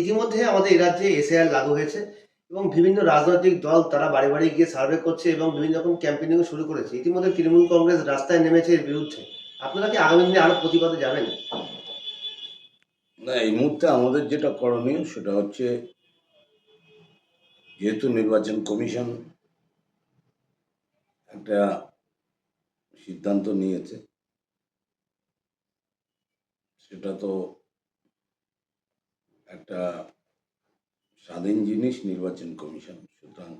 ইতিমধ্যে আমাদের এই রাজ্যে এসআইআর লাগু হয়েছে এবং বিভিন্ন রাজনৈতিক দল তারা বাড়ি বাড়ি গিয়ে সার্ভে করছে এবং বিভিন্ন রকম ক্যাম্পেনিংও শুরু করেছে। ইতিমধ্যে তৃণমূল কংগ্রেস রাস্তায় নেমেছে এর বিরুদ্ধে। আপনারা কি আগামী দিনে আরও প্রতিবাদে যাবেন? না, এই মুহূর্তে আমাদের যেটা করণীয় সেটা হচ্ছে যেহেতু নির্বাচন কমিশন একটা সিদ্ধান্ত নিয়েছে, সেটা তো একটা স্বাধীন জিনিস নির্বাচন কমিশন। সুতরাং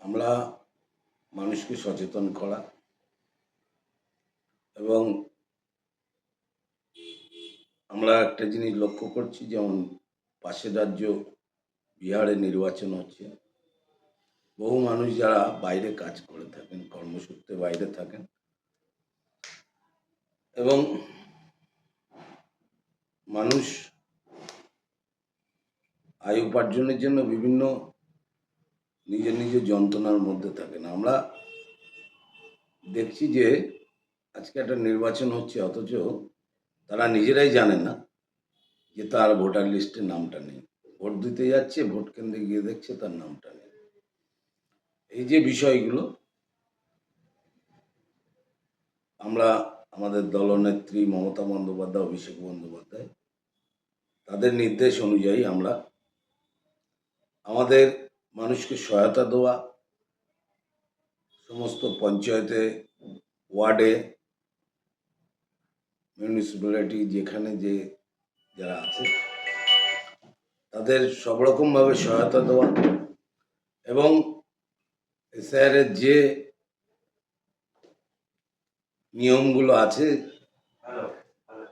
আমরা মানুষকে সচেতন করা এবং আমরা একটা জিনিস লক্ষ্য করছি, যেমন পাশের রাজ্য বিহারে নির্বাচন হচ্ছে। বহু মানুষ যারা বাইরে কাজ করে থাকেন, কর্মসূত্রে বাইরে থাকেন এবং মানুষ আয় উপার্জনের জন্য বিভিন্ন নিজের নিজের যন্ত্রণার মধ্যে থাকেন। আমরা দেখছি যে আজকে একটা নির্বাচন হচ্ছে, অথচ তারা নিজেরাই জানে না যে তার ভোটার লিস্টে নামটা নেই। ভোট দিতে যাচ্ছে, ভোট কেন্দ্রে গিয়ে দেখছে তার নামটা নেই। এই যে বিষয়গুলো, আমরা আমাদের দলনেত্রী মমতা বন্দ্যোপাধ্যায়, অভিষেক বন্দ্যোপাধ্যায়, তাদের নির্দেশ অনুযায়ী আমরা আমাদের মানুষকে সহায়তা দেওয়া সমস্ত পঞ্চায়েতে ওয়ার্ডে মিউনিসিপ্যালিটি যেখানে যে যারা আছে তাদের সব রকমভাবে সহায়তা দেওয়া এবং এসআইআরের যে নিয়মগুলো আছে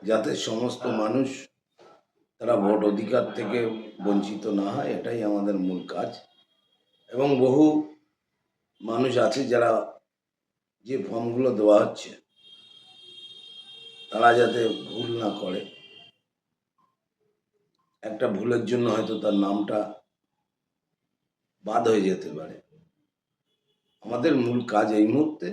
যাতে সমস্ত মানুষ তারা ভোট অধিকার থেকে বঞ্চিত না হয়, এটাই আমাদের মূল কাজ। এবং বহু মানুষ আছে যারা যে ফর্মগুলো দেওয়া হচ্ছে, তারা যাতে ভুল না করে। একটা ভুলের জন্য হয়তো তার নামটা বাদ হয়ে যেতে পারে। আমাদের মূল কাজ এই মুহূর্তে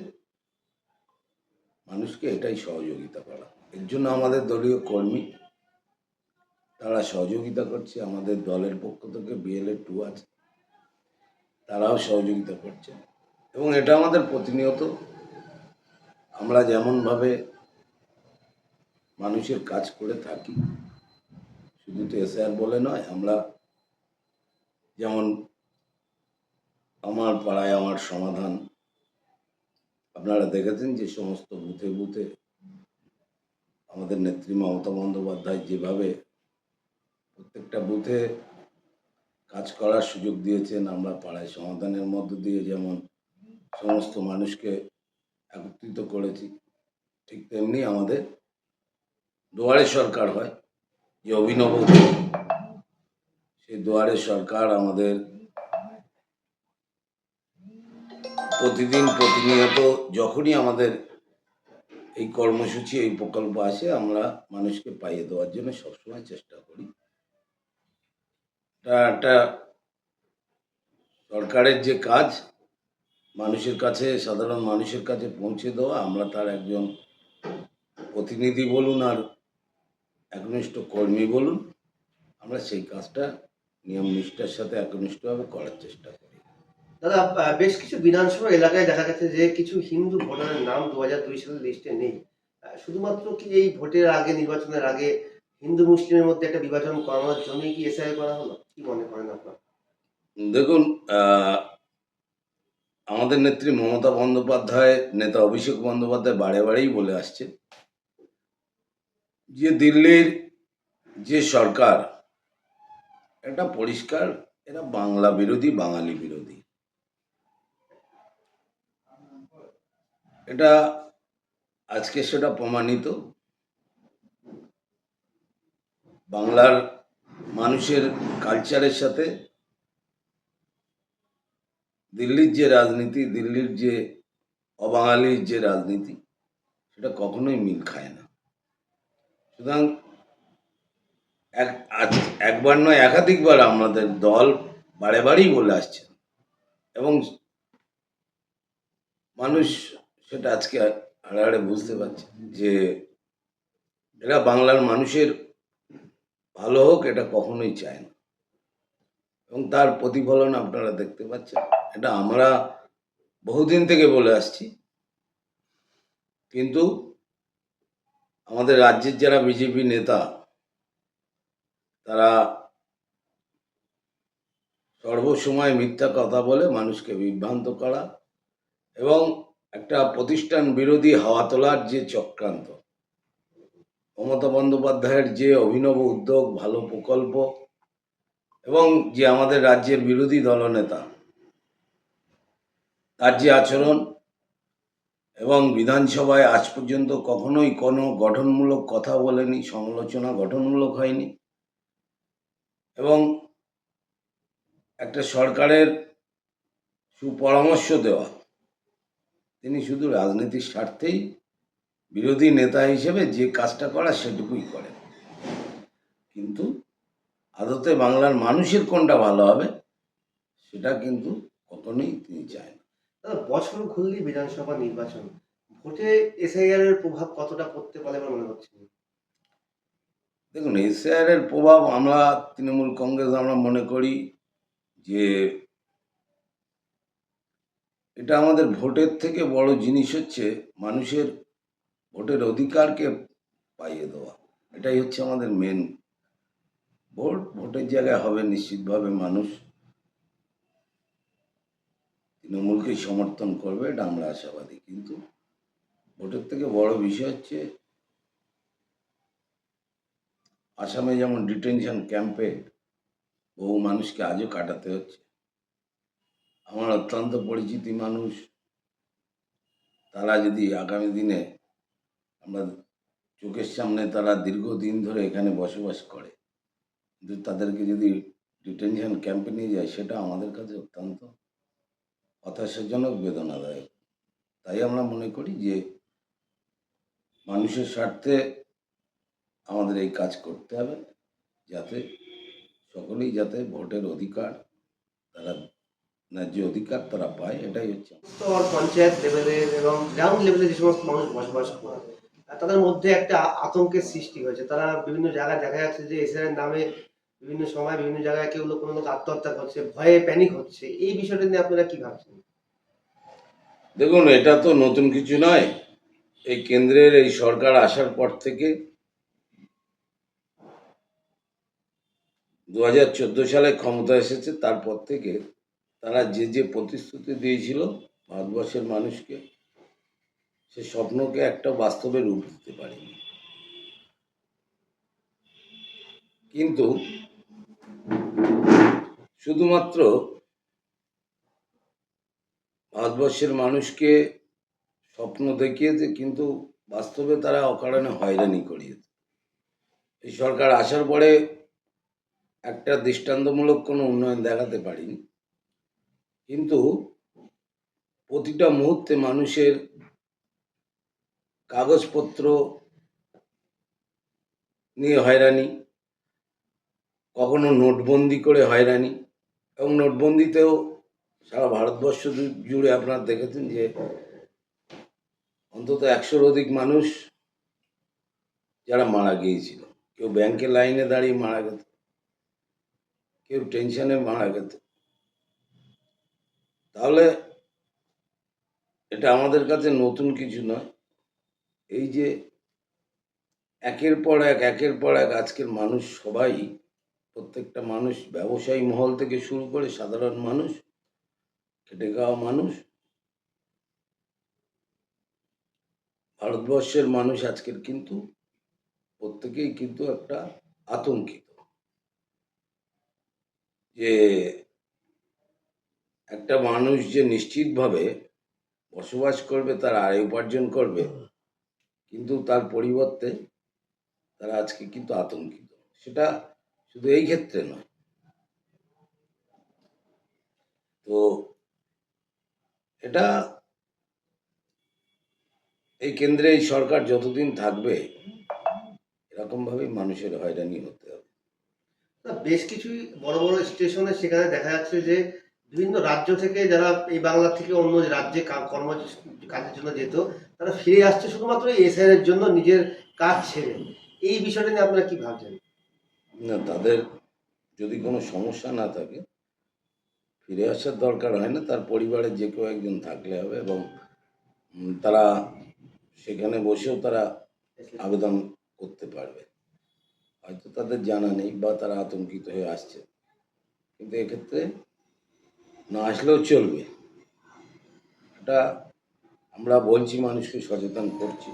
মানুষকে এটাই সহযোগিতা করা। এর জন্য আমাদের দলীয় কর্মী তারা সহযোগিতা করছে, আমাদের দলের পক্ষ থেকে বিএলএ টু আছে, তারাও সহযোগিতা করছে। এবং এটা আমাদের প্রতিনিয়ত। আমরা যেমনভাবে মানুষের কাজ করে থাকি, শুধু তো এসআর বলে নয়, আমরা যেমন আমার পাড়ায় আমার সমাধান, আপনারা দেখেছেন যে সমস্ত বুথে বুথে আমাদের নেত্রী মমতা বন্দ্যোপাধ্যায় যেভাবে প্রত্যেকটা বুথে কাজ করার সুযোগ দিয়েছেন। আমরা পাড়ায় সমাধানের মধ্য দিয়ে যেমন সমস্ত মানুষকে একত্রিত করেছি, ঠিক তেমনি আমাদের দুয়ারে সরকার হয়, যে অভিনব সেই দুয়ারে সরকার আমাদের প্রতিদিন প্রতিনিয়ত যখনই আমাদের এই কর্মসূচি, এই প্রকল্প আসে, আমরা মানুষকে পাইয়ে দেওয়ার জন্য সবসময় চেষ্টা করি। একটা সরকারের যে কাজ, মানুষের কাছে, সাধারণ মানুষের কাছে পৌঁছে দেওয়া, আমরা তার একজন প্রতিনিধি বলুন আর একনিষ্ঠ কর্মী বলুন, আমরা সেই কাজটা নিয়ম নিষ্ঠার সাথে একনিষ্ঠভাবে করার চেষ্টা করি। দাদা বেশ কিছু বিধানসভা এলাকায় দেখা গেছে যে কিছু হিন্দু ভোটারের নাম দু হাজার দুই সালের লিস্টে নেই। শুধুমাত্র কি এই ভোটের আগে, নির্বাচনের আগে হিন্দু মুসলিমের মধ্যে একটা বিভাজন করানোর জন্যই কি এসআই করা হলো? কি মনে করেন আপনার? দেখুন আমাদের নেত্রী মমতা বন্দ্যোপাধ্যায়, নেতা অভিষেক বন্দ্যোপাধ্যায় বারে বারেই বলে আসছে যে দিল্লির যে সরকার, এটা পরিষ্কার, এরা বাংলা বিরোধী, বাঙালি বিরোধী। এটা আজকে সেটা প্রমাণিত। বাংলার মানুষের কালচারের সাথে দিল্লির যে রাজনীতি, দিল্লির যে অবাঙালির যে রাজনীতি, সেটা কখনোই মিল খায় না। সুতরাং এক একবার নয়, একাধিকবার আমাদের দল বারে বারেই বলে আসছে এবং মানুষ সেটা আজকে হাড়ে হাড়ে বুঝতে পারছে যে এরা বাংলার মানুষের ভালো হোক, এটা কখনোই চায় না। এবং তার প্রতিফলন আপনারা দেখতে পাচ্ছেন। এটা আমরা বহুদিন থেকে বলে আসছি। কিন্তু আমাদের রাজ্যের যারা বিজেপি নেতা, তারা সর্বসময় মিথ্যা কথা বলে মানুষকে বিভ্রান্ত করা এবং একটা প্রতিষ্ঠান বিরোধী হাওয়া তোলার যে চক্রান্ত মমতা বন্দ্যোপাধ্যায়ের যে অভিনব উদ্যোগ, ভালো প্রকল্প এবং যে আমাদের রাজ্যের বিরোধী দলনেতা, তার যে আচরণ এবং বিধানসভায় আজ পর্যন্ত কখনোই কোনো গঠনমূলক কথা বলেনি, সমালোচনা গঠনমূলক হয়নি এবং একটা সরকারের সুপরামর্শ দেওয়া, তিনি শুধু রাজনীতির স্বার্থেই বিরোধী নেতা হিসেবে যে কাজটা করা সেটুকুই করে। কিন্তু আদতে বাংলার মানুষের কোনটা ভালো হবে সেটা কিন্তু কখনোই তিনি চায় না। দাদা বছর ঘুরলেই বিধানসভা নির্বাচন ভোটে এসআইআর এর প্রভাব কতটা পড়তে পারে বলে মনে হচ্ছে? দেখুন এসআইআর এর প্রভাব আমরা তৃণমূল কংগ্রেস আমরা মনে করি যে এটা আমাদের ভোটের থেকে বড় জিনিস হচ্ছে মানুষের ভোটের অধিকারকে পাইয়ে দেওয়া। এটাই হচ্ছে আমাদের মেন ভোট। ভোটের জায়গায় হবে নিশ্চিতভাবে মানুষ। তৃণমূলকে সমর্থন করবে, এটা আমরা আশাবাদী। কিন্তু ভোটের থেকে বড় বিষয় হচ্ছে, আসামে যেমন ডিটেনশন ক্যাম্পে বহু মানুষকে আজও কাটাতে হচ্ছে। আমার অত্যন্ত পরিচিতি মানুষ। তারা যদি আগামী দিনে আমরা চোখের সামনে তারা দীর্ঘদিন ধরে এখানে বসবাস করে। কিন্তু তাদেরকে যদি ডিটেনশন ক্যাম্পে নিয়ে যায়, সেটা আমাদের কাছে অত্যন্ত হতাশাজনক, বেদনাদায়ক। তাই আমরা মনে করি যে মানুষের স্বার্থে আমাদের এই কাজ করতে হবে, যাতে সকলেই যাতে ভোটের অধিকার, তারা ন্যায্য অধিকার তারা পায়, এটাই হচ্ছে। পঞ্চায়েত লেভেলের এবং গ্রাউন্ড লেভেলে যে সমস্ত মানুষ বসবাস করে তাদের মধ্যে একটা আতঙ্কের সৃষ্টি হয়েছে। তারা বিভিন্ন জায়গায় দেখা যাচ্ছে যে এসআইআর নামে বিভিন্ন সময় বিভিন্ন জায়গায় কেউ লোক, কোনো লোক আত্মহত্যা করছে, ভয়ে প্যানিক হচ্ছে। এই বিষয়টা নিয়ে আপনারা কি ভাবছেন? দেখুন, এটা তো নতুন কিছু নয়। এই কেন্দ্রের, এই সরকার আসার পর থেকে দু হাজার চোদ্দ সালে ক্ষমতা এসেছে, তারপর থেকে তারা যে যে প্রতিশ্রুতি দিয়েছিল ভারতবর্ষের মানুষকে সে স্বপ্নকে একটা বাস্তবে রূপ দিতে পারেনি। কিন্তু শুধুমাত্র ভারতবর্ষের মানুষকে স্বপ্ন দেখিয়েছে, কিন্তু বাস্তবে তারা অকারণে হয়রানি করিয়েছে। এই সরকার আসার পরে একটা দৃষ্টান্তমূলক কোনো উন্নয়ন দেখাতে পারিনি। কিন্তু প্রতিটা মুহূর্তে মানুষের কাগজপত্র নিয়ে হয়রানি, কখনো নোটবন্দি করে হয়রানি এবং নোটবন্দিতেও সারা ভারতবর্ষ জুড়ে আপনারা দেখেছেন যে অন্তত একশোর অধিক মানুষ যারা মারা গিয়েছিল। কেউ ব্যাংকে লাইনে দাঁড়িয়ে মারা গেছে কেউ টেনশনে মারা গেছে তাহলে এটা আমাদের কাছে নতুন কিছু নয়। এই যে একের পর এক, একের পর এক আজকের মানুষ সবাই, প্রত্যেকটা মানুষ ব্যবসায়ী মহল থেকে শুরু করে সাধারণ মানুষ, খেটে খাওয়া মানুষ, ভারতবর্ষের মানুষ আজকের কিন্তু প্রত্যেকেই কিন্তু একটা আতঙ্কিত। যে একটা মানুষ যে নিশ্চিতভাবে বসবাস করবে, তার আয় উপার্জন করবে কিন্তু তার পরিবর্তে তারা আজকে কিন্তু আতঙ্কিত। সেটা শুধু এই ক্ষেত্রে নয়। তো এটা এই কেন্দ্রে এই সরকার যতদিন থাকবে এরকম ভাবেই মানুষের হয়রানি হতে হবে। বেশ কিছু বড় বড় স্টেশনে সেখানে দেখা যাচ্ছে যে বিভিন্ন রাজ্য থেকে যারা এই বাংলা থেকে অন্য রাজ্যে কর্ম কাজের জন্য যেত তারা ফিরে আসছে শুধুমাত্র এসআইআর এর জন্য নিজের কাজ ছেড়ে। এই বিষয়টা নিয়ে আপনারা কি ভাবছেন? না তাদের যদি কোনো সমস্যা না থাকে ফিরে আসার দরকার হয় না তার পরিবারের যে কেউ একজন থাকলে হবে এবং তারা সেখানে বসেও তারা আবেদন করতে পারবে। হয়তো তাদের জানা নেই বা তারা আতঙ্কিত হয়ে আসছে। কিন্তু এক্ষেত্রে না আসলেও চলবে। এটা আমরা বলছি, মানুষকে সচেতন করছি।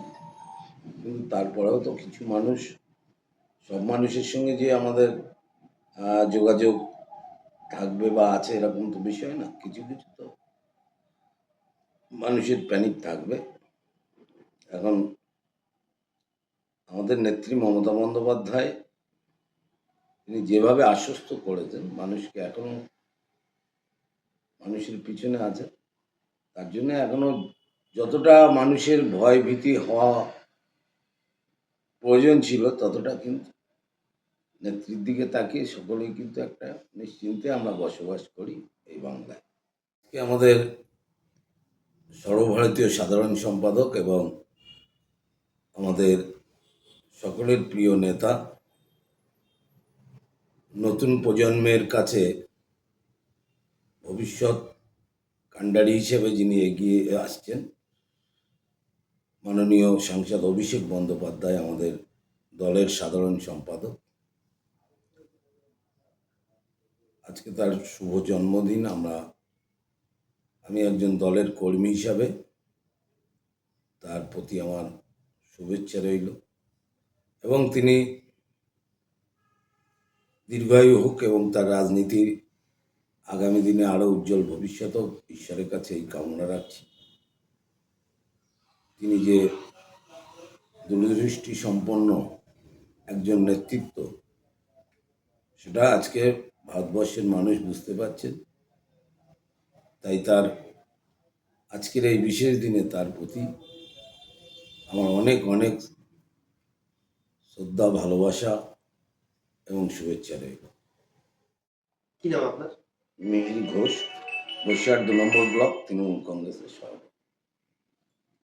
কিন্তু তারপরেও তো কিছু মানুষ, সব মানুষের সঙ্গে যে আমাদের যোগাযোগ থাকবে বা আছে এরকম তো বিষয় না। কিছু কিছু তো মানুষের প্যানিক থাকবে। এখন আমাদের নেত্রী মমতা বন্দ্যোপাধ্যায়, তিনি যেভাবে আশ্বস্ত করেছেন, মানুষকে এখনও মানুষের পিছনে আছে। তার জন্য এখনও যতটা মানুষের ভয় ভীতি হওয়া প্রয়োজন ছিল, ততটা কিন্তু নেত্রীর দিকে তাকিয়ে সকলেই কিন্তু একটা নিশ্চিন্তে আমরা বসবাস করি এই বাংলায়। আমাদের সর্বভারতীয় সাধারণ সম্পাদক এবং আমাদের সকলের প্রিয় নেতা, নতুন প্রজন্মের কাছে ভবিষ্যৎ কাণ্ডারি হিসেবে যিনি এগিয়ে আসছেন, মাননীয় সাংসদ অভিষেক বন্দ্যোপাধ্যায় আমাদের দলের সাধারণ সম্পাদক। আজকে তার শুভ জন্মদিন। আমরা, আমি একজন দলের কর্মী হিসাবে তার প্রতি আমার শুভেচ্ছা রইল এবং তিনি দীর্ঘায়ু হোক এবং তার রাজনীতির আগামী দিনে আরও উজ্জ্বল ভবিষ্যতও ঈশ্বরের কাছে এই কামনা রাখছি। তিনি যে দূরদৃষ্টি সম্পন্ন একজন নেতৃত্ব, সেটা আজকে ভারতবর্ষের মানুষ বুঝতে পারছেন। তাই তার আজকের এই বিশেষ দিনে তার প্রতি আমার অনেক অনেক শ্রদ্ধা, ভালোবাসা এবং শুভেচ্ছা রইল। কি নাম আপনার? মিহির ঘোষ বসিরহাট দু নম্বর ব্লক তৃণমূল কংগ্রেসের সভাপতি।